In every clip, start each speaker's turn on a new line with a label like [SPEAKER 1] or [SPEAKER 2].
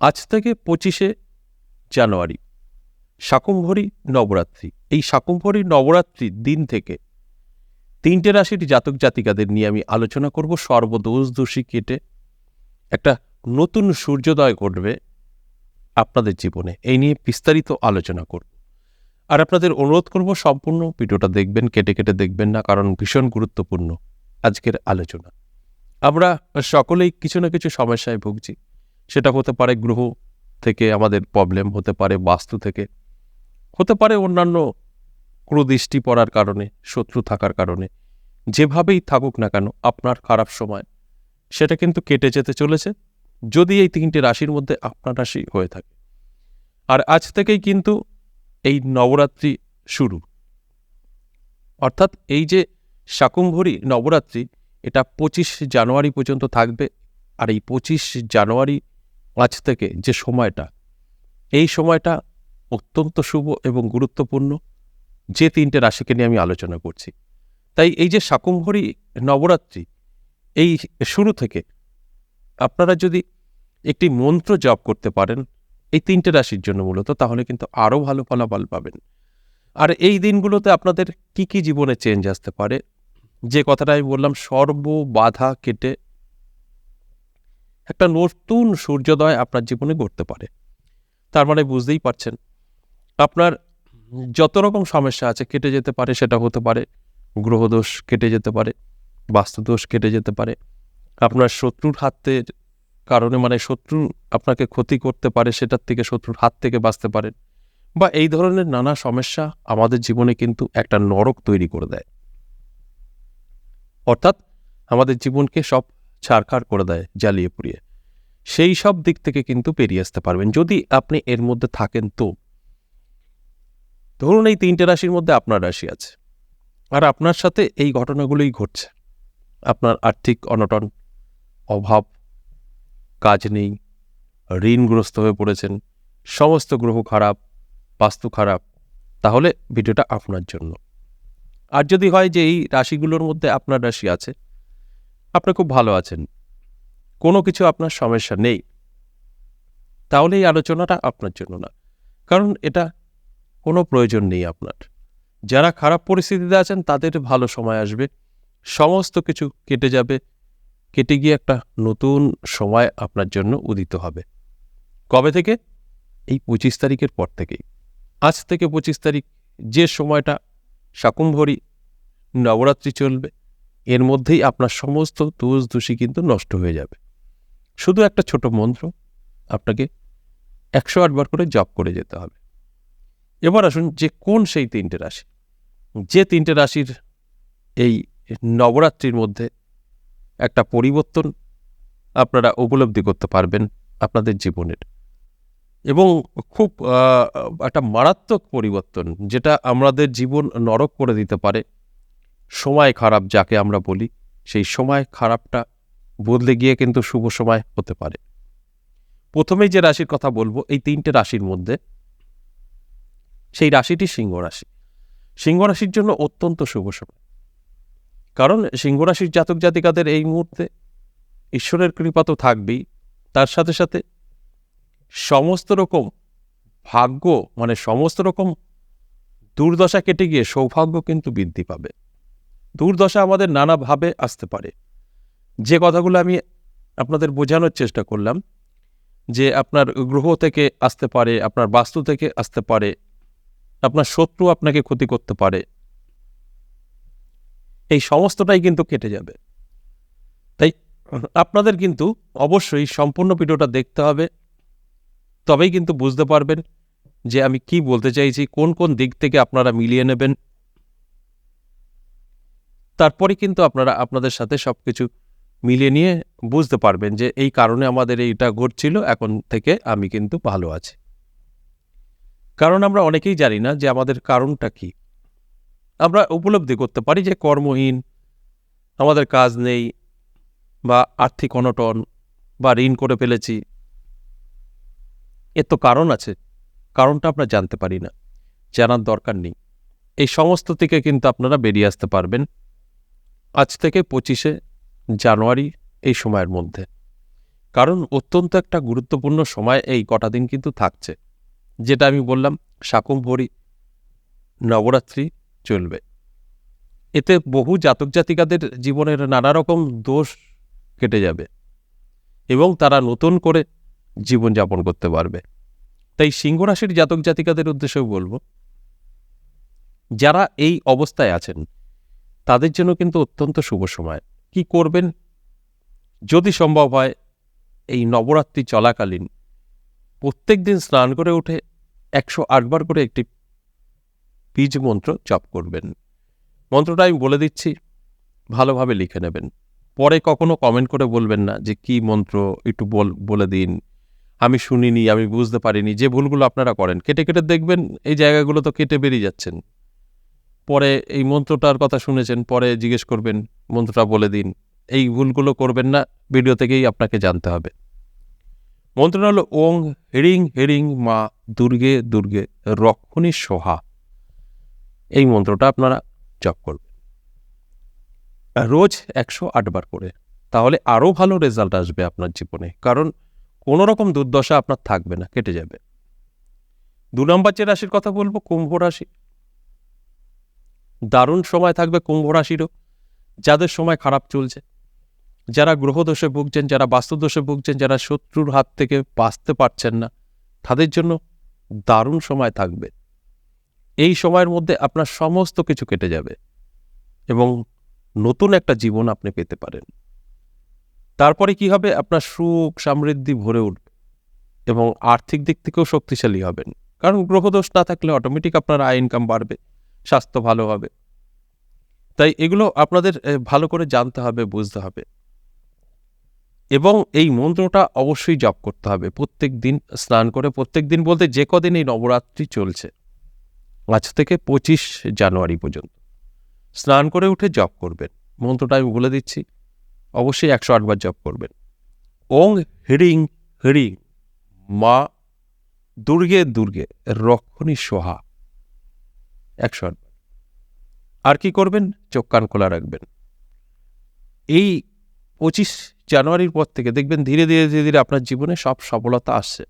[SPEAKER 1] আজ থেকে পঁচিশে জানুয়ারি, শাকুম্ভরী নবরাত্রি। এই শাকুম্ভরী নবরাত্রির দিন থেকে তিনটে রাশির জাতক জাতিকাদের নিয়ে আমি আলোচনা করব। সর্বদোষ দোষী কেটে একটা নতুন সূর্যোদয় ঘটবে আপনাদের জীবনে। এই নিয়ে বিস্তারিত আলোচনা করব। আর আপনাদের অনুরোধ করব, সম্পূর্ণ ভিডিওটা দেখবেন, কেটে কেটে দেখবেন না, কারণ ভীষণ গুরুত্বপূর্ণ আজকের আলোচনা। আমরা সকলেই কিছু না কিছু সমস্যায় ভুগছি। সেটা হতে পারে গ্রহ থেকে আমাদের প্রবলেম হতে পারে বাস্তু থেকে, হতে পারে অন্যান্য ক্রদৃষ্টি পড়ার কারণে, শত্রু থাকার কারণে, যেভাবেই থাকুক না কেন, আপনার খারাপ সময়, সেটা কিন্তু কেটে যেতে চলেছে, যদি এই তিনটে রাশির মধ্যে আপনার রাশি হয়ে থাকে। আর আজ থেকেই কিন্তু এই নবরাত্রি শুরু। অর্থাৎ এই যে শাকুম্ভরী নবরাত্রি, এটা পঁচিশ জানুয়ারি পর্যন্ত থাকবে, আর এই পঁচিশ জানুয়ারি আজ থেকে যে সময়টা, এই সময়টা অত্যন্ত শুভ এবং গুরুত্বপূর্ণ যে তিনটে রাশিকে নিয়ে আমি আলোচনা করছি। তাই এই যে শাকুম্ভরী নবরাত্রি, এই শুরু থেকে আপনারা যদি একটি মন্ত্র জপ করতে পারেন, এই তিনটে রাশির জন্য মূলত, তাহলে কিন্তু আরও ভালো ফলাফল পাবেন। আর এই দিনগুলোতে আপনাদের কি কি জীবনে চেঞ্জ আসতে পারে? যে কথাটা আমি বললাম, সর্ব বাধা কেটে একটা নতুন সূর্যোদয় আপনার জীবনে ঘটতে পারে। তার মানে বুঝতেই পারছেন। আপনার যত রকম সমস্যা আছে কেটে যেতে পারে, সেটা হতে পারে। গ্রহদোষ কেটে যেতে পারে, বাস্তুদোষ কেটে যেতে পারে। আপনার শত্রুর হাতের কারণে মানে শত্রু আপনাকে ক্ষতি করতে পারে, সেটার থেকে শত্রুর হাত থেকে বাঁচতে পারেন বা এই ধরনের নানা সমস্যা আমাদের জীবনে কিন্তু একটা নরক তৈরি করে দেয়। অর্থাৎ আমাদের জীবনকে সব ছাড়খাড় করে দেয়, জ্বালিয়ে পুড়িয়ে। সেই সব দিক থেকে কিন্তু পেরিয়ে আসতে পারবেন। যদি আপনি এর মধ্যে থাকেন তো। ধরুন এই তিনটে রাশির মধ্যে আপনার রাশি আছে। আর আপনার সাথে এই ঘটনাগুলোই ঘটছে। আপনার আর্থিক অনটন, অভাব, কাজ নেই, ঋণগ্রস্ত হয়ে পড়েছেন, সমস্ত গ্রহ খারাপ, বাস্তু খারাপ, তাহলে ভিডিওটা আপনার জন্য। আর যদি হয় যে এই রাশিগুলোর মধ্যে আপনার রাশি আছে আপনি খুব ভালো আছেন। কোনো কিছু আপনার সমস্যা নেই। তাহলে এই আলোচনাটা আপনার জন্য না। কারণ এটা কোনো প্রয়োজন নেই আপনার। যারা খারাপ পরিস্থিতিতে আছেন, তাদের ভালো সময় আসবে। সমস্ত কিছু কেটে যাবে। কেটে গিয়ে একটা নতুন সময় আপনার জন্য উদিত হবে। কবে থেকে? এই পঁচিশ তারিখের পর থেকেই। আজ থেকে পঁচিশ তারিখ। যে সময়টা শাকুম্ভরী নবরাত্রি চলবে এর মধ্যেই আপনার সমস্ত দোষ দোষী কিন্তু নষ্ট হয়ে যাবে। শুধু একটা ছোট মন্ত্র, আপনাকে একশো আটবার করে জপ করে যেতে হবে। এবার আসুন যে কোন সেই তিনটে রাশি। যে তিনটে রাশির এই নবরাত্রির মধ্যে একটা পরিবর্তন আপনারা উপলব্ধি করতে পারবেন আপনাদের জীবনের। এবং খুব একটা মারাত্মক পরিবর্তন যেটা আমাদের জীবন নরক করে দিতে পারে। সময় খারাপ যাকে আমরা বলি, সেই সময় খারাপটা বদলে গিয়ে কিন্তু শুভ সময় হতে পারে। প্রথমেই যে রাশির কথা বলব, এই তিনটে রাশির মধ্যে, সেই রাশিটি সিংহ রাশি। সিংহ রাশির জন্য অত্যন্ত শুভ সময়। কারণ সিংহ রাশির জাতক জাতিকাদের এই মুহূর্তে ঈশ্বরের কৃপা তো থাকবেই। তার সাথে সাথে সমস্ত রকম ভাগ্য মানে সমস্ত রকম দুর্দশা কেটে গিয়ে সৌভাগ্য কিন্তু বৃদ্ধি পাবে। দুর্দশা আমাদের নানাভাবে আসতে পারে। যে কথাগুলো আমি আপনাদের বোঝানোর চেষ্টা করলাম, যে আপনার গ্রহ থেকে আসতে পারে, আপনার বাস্তু থেকে আসতে পারে, আপনার শত্রু আপনাকে ক্ষতি করতে পারে, এই সমস্তটাই কিন্তু কেটে যাবে। তাই আপনাদের কিন্তু অবশ্যই সম্পূর্ণ ভিডিওটা দেখতে হবে, তবেই কিন্তু বুঝতে পারবেন যে আমি কি বলতে চাইছি, কোন কোন দিক থেকে আপনারা মিলিয়ে নেবেন তারপরে কিন্তু আপনারা আপনাদের সাথে সব কিছু মিলিয়ে নিয়ে বুঝতে পারবেন যে এই কারণে আমাদের এইটা ঘটছিল, এখন থেকে আমি কিন্তু ভালো আছি। কারণ আমরা অনেকেই জানি না যে আমাদের কারণটা কি। আমরা উপলব্ধি করতে পারি যে কর্মহীন, আমাদের কাজ নেই বা আর্থিক অনটন বা ঋণ করে ফেলেছি। এর তো কারণ আছে, কারণটা আমরা জানতে পারি না, জানার দরকার নেই। এই সমস্ত থেকে কিন্তু আপনারা বেরিয়ে আসতে পারবেন। আজ থেকে পঁচিশে জানুয়ারি এই সময়ের মধ্যে। কারণ অত্যন্ত একটা গুরুত্বপূর্ণ সময় এই কটা দিন কিন্তু থাকছে। যেটা আমি বললাম, শাকুম্ভরি নবরাত্রি চলবে। এতে বহু জাতক জাতিকাদের জীবনের নানা রকম দোষ কেটে যাবে এবং তারা নতুন করে জীবনযাপন করতে পারবে। তাই সিংহ রাশির জাতক জাতিকাদের উদ্দেশ্যেও বলব, যারা এই অবস্থায় আছেন তাদের জন্য কিন্তু অত্যন্ত শুভ সময়। কি করবেন? যদি সম্ভব হয়, এই নবরাত্রি চলাকালীন প্রত্যেক দিন স্নান করে উঠে একশো আটবার করে একটি বীজ মন্ত্র জপ করবেন। মন্ত্রটা আমি বলে দিচ্ছি, ভালোভাবে লিখে নেবেন। পরে কখনো কমেন্ট করে বলবেন না যে কি মন্ত্র, একটু বল, বলে দিন। আমি শুনিনি, আমি বুঝতে পারিনি, যে ভুলগুলো আপনারা করেন। কেটে কেটে দেখবেন, এই জায়গাগুলো তো কেটে বেরিয়ে যাচ্ছেন। পরে এই মন্ত্রটার কথা শুনেছেন, পরে জিজ্ঞেস করবেন, মন্ত্রটা বলে দিন। এই ভুলগুলো করবেন না, ভিডিও থেকেই আপনাকে জানতে হবে। মন্ত্রটা হলো, ওং হেরিং হেরিং মা দুর্গে দুর্গে রক্ষণী সোহা। এই মন্ত্রটা আপনারা জপ করবেন। রোজ একশো আটবার করে। তাহলে আরও ভালো রেজাল্ট আসবে আপনার জীবনে, কারণ কোনো রকম দুর্দশা আপনার থাকবে না, কেটে যাবে। দু নম্বর যে রাশির কথা বলব, কুম্ভ রাশি। দারুণ সময় থাকবে কুম্ভ রাশিরও। যাদের সময় খারাপ চলছে। যারা গ্রহদোষে ভুগছেন, যারা বাস্তুদোষে ভুগছেন, যারা শত্রুর হাত থেকে বাঁচতে পারছেন না, তাদের জন্য দারুণ সময় থাকবে। এই সময়ের মধ্যে আপনার সমস্ত কিছু কেটে যাবে এবং নতুন একটা জীবন আপনি পেতে পারেন। তারপরে কি হবে? আপনার সুখ সমৃদ্ধি ভরে উঠবে এবং আর্থিক দিক থেকেও শক্তিশালী হবেন। কারণ গ্রহদোষ না থাকলে অটোমেটিক আপনার আয় ইনকাম বাড়বে। স্বাস্থ্য ভালো হবে। তাই এগুলো আপনাদের ভালো করে জানতে হবে, বুঝতে হবে। এবং এই মন্ত্রটা অবশ্যই জপ করতে হবে। প্রত্যেক দিন স্নান করে, প্রত্যেক দিন বলতে যে কদিন এই নবরাত্রি চলছে, আজ থেকে পঁচিশ জানুয়ারি পর্যন্ত। স্নান করে উঠে জপ করবেন। মন্ত্রটা আমি বলে দিচ্ছি, অবশ্যই একশো আটবার জপ করবেন। ওং হ্রিং হ্রিং মা দুর্গে দুর্গে রক্ষণী সোহা। একশো আর কি করবেন? চোখ কান খোলা রাখবেন। এই পঁচিশ জানুয়ারির পর থেকে দেখবেন ধীরে ধীরে ধীরে ধীরে আপনার জীবনে সব সফলতা আসছে।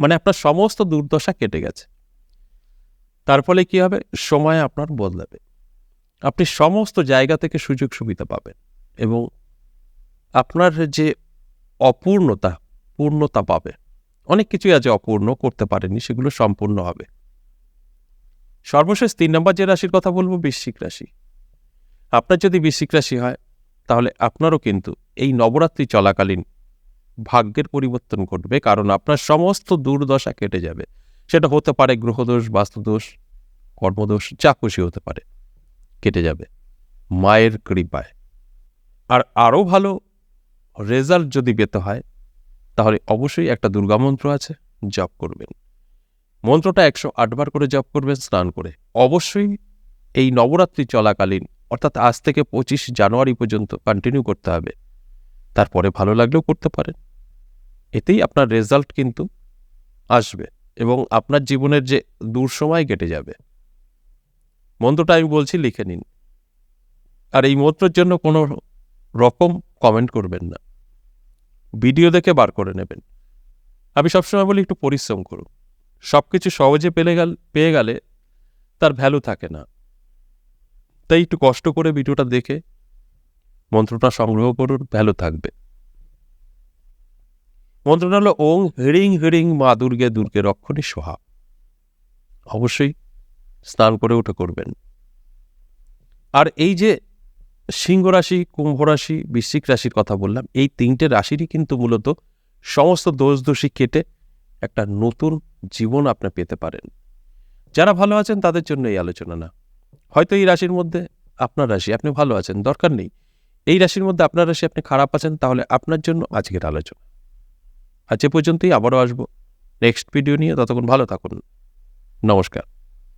[SPEAKER 1] মানে আপনার সমস্ত দুর্দশা কেটে গেছে। তার ফলে কি হবে? সময় আপনার বদলাবে। আপনি সমস্ত জায়গা থেকে সুযোগ সুবিধা পাবেন এবং আপনার যে অপূর্ণতা, পূর্ণতা পাবে। অনেক কিছুই আছে অপূর্ণ করতে পারেনি সেগুলো সম্পূর্ণ হবে। সর্বশেষ তিন নম্বর যে রাশির কথা বলব, বৃশ্চিক রাশি। আপনার যদি বৃশ্চিক রাশি হয়, তাহলে আপনারও কিন্তু এই নবরাত্রি চলাকালীন ভাগ্যের পরিবর্তন ঘটবে, কারণ আপনার সমস্ত দুর্দশা কেটে যাবে। সেটা হতে পারে গ্রহদোষ, বাস্তুদোষ, কর্মদোষ, যা খুশি হতে পারে, কেটে যাবে মায়ের কৃপায়। আর আরও ভালো রেজাল্ট যদি পেতে হয়, তাহলে অবশ্যই একটা দুর্গামন্ত্র আছে, জপ করবেন। মন্ত্রটা একশো আটবার করে জপ করবেন স্নান করে। অবশ্যই এই নবরাত্রি চলাকালীন, অর্থাৎ আজ থেকে পঁচিশ জানুয়ারি পর্যন্ত কন্টিনিউ করতে হবে। তারপরে ভালো লাগলেও করতে পারেন। এতেই আপনার রেজাল্ট কিন্তু আসবে এবং আপনার জীবনের যে দূর সময় কেটে যাবে। মন্ত্রটা আমি বলছি, লিখে নিন। আর এই মন্ত্রের জন্য কোনো রকম কমেন্ট করবেন না। ভিডিও দেখে বার করে নেবেন। আমি সবসময় বলি, একটু পরিশ্রম করুন। সব কিছু সহজে পেলে গেল, পেয়ে গেলে তার ভ্যালু থাকে না। তাই একটু কষ্ট করে ভিডিওটা দেখে মন্ত্রটা সংগ্রহ করুন ভ্যালু থাকবে। মন্ত্রটা হলো, ওং হিড়িং হিড়িং মা দুর্গে দুর্গে রক্ষণী সোহা। অবশ্যই স্নান করে উঠে করবেন। আর এই যে সিংহ রাশি, কুম্ভ রাশি, বৃশ্চিক রাশির কথা বললাম, এই তিনটে রাশিরই কিন্তু মূলত সমস্ত দোষ দোষী কেটে একটা নতুন জীবন আপনি পেতে পারেন। যারা ভালো আছেন, তাদের জন্য এই আলোচনা না। হয়তো এই রাশির মধ্যে আপনার রাশি, আপনি ভালো আছেন, দরকার নেই। এই রাশির মধ্যে আপনার রাশি, আপনি খারাপ আছেন, তাহলে আপনার জন্য আজকের আলোচনা। আজ এ পর্যন্তই, আবারও আসব। নেক্সট ভিডিও নিয়ে ততক্ষণ ভালো থাকুন। নমস্কার।